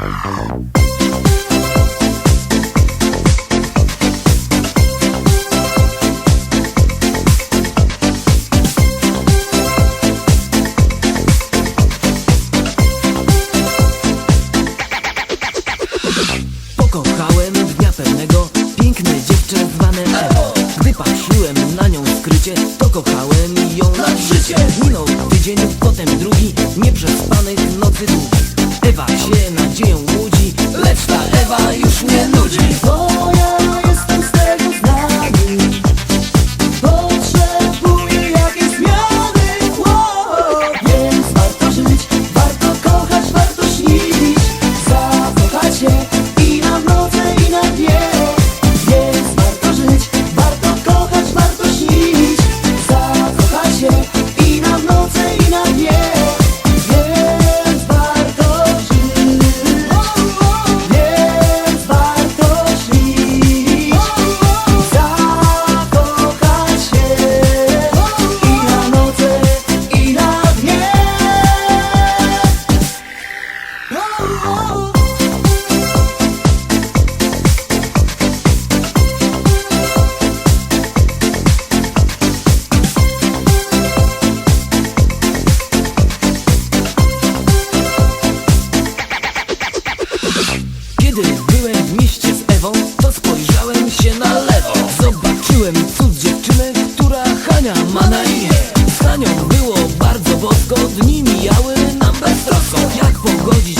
Pokochałem dnia pewnego piękne dziewczę zwane Ewo. Gdy na nią skrycie, to kochałem ją na życie. Minął tydzień, potem drugi, nieprzespanych dream for Kiedy byłem w mieście z Ewą, to spojrzałem się na lewo. Zobaczyłem cud dziewczynę, która Hania ma na imię. Z Hanią było bardzo bosko, dni mijały nam beztrosko. Jak pogodzić